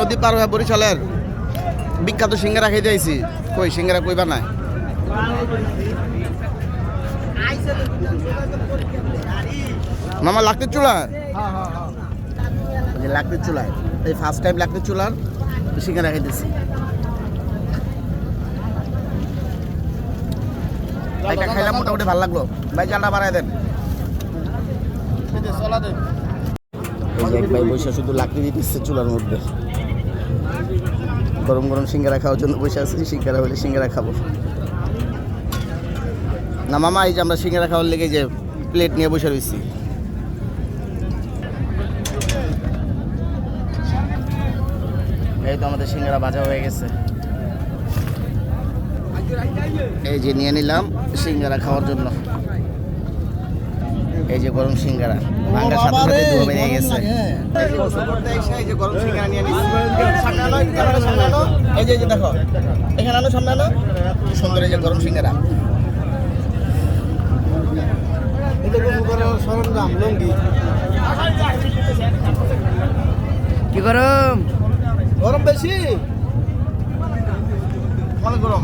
নদী পার হয়ে বরিশালের বিখ্যাত সিঙ্গারা খাইতে আইছি। কই সিঙ্গারা কই বানায় মামা লাকড়ির চুলা যে লাকড়ির চুলায়। এই ফার্স্ট টাইম লাকড়ির চুলার সিঙ্গারা খাইতেছি। এটা খাইলাম মোটামুটি ভালো লাগল। ভাই চালটা বাড়াই দেন। এই যে ভাই বসে শুধু লাকড়ি দিতেছে চুলার মধ্যে। গরম গরম সিঙ্গারা খাওয়ার জন্য বসে আছি, সিঙ্গারা হলে সিঙ্গারা খাব। না, মামা, এই যে আমরা সিঙ্গারা খাওয়ার লেগে যে প্লেট নিয়ে বসে রয়েছি এই তো আমাদের সিঙ্গারা ভাজা হয়ে গেছে। এই যে নিয়ে নিলাম সিঙ্গারা খাওয়ার জন্য। এই যে গরম সিঙ্গারা। ভাঙ্গার সাথে সাথে ধোয়া বেরিয়ে গেছে এই যে গরম সিঙ্গারা নিয়ে এই দেখো এখানে আনো সামনে আনো কি সুন্দর এই যে গরম সিঙ্গারা সরঞ্জাম লঙ্গি কি গরম? গরম বেশি? অনেক গরম।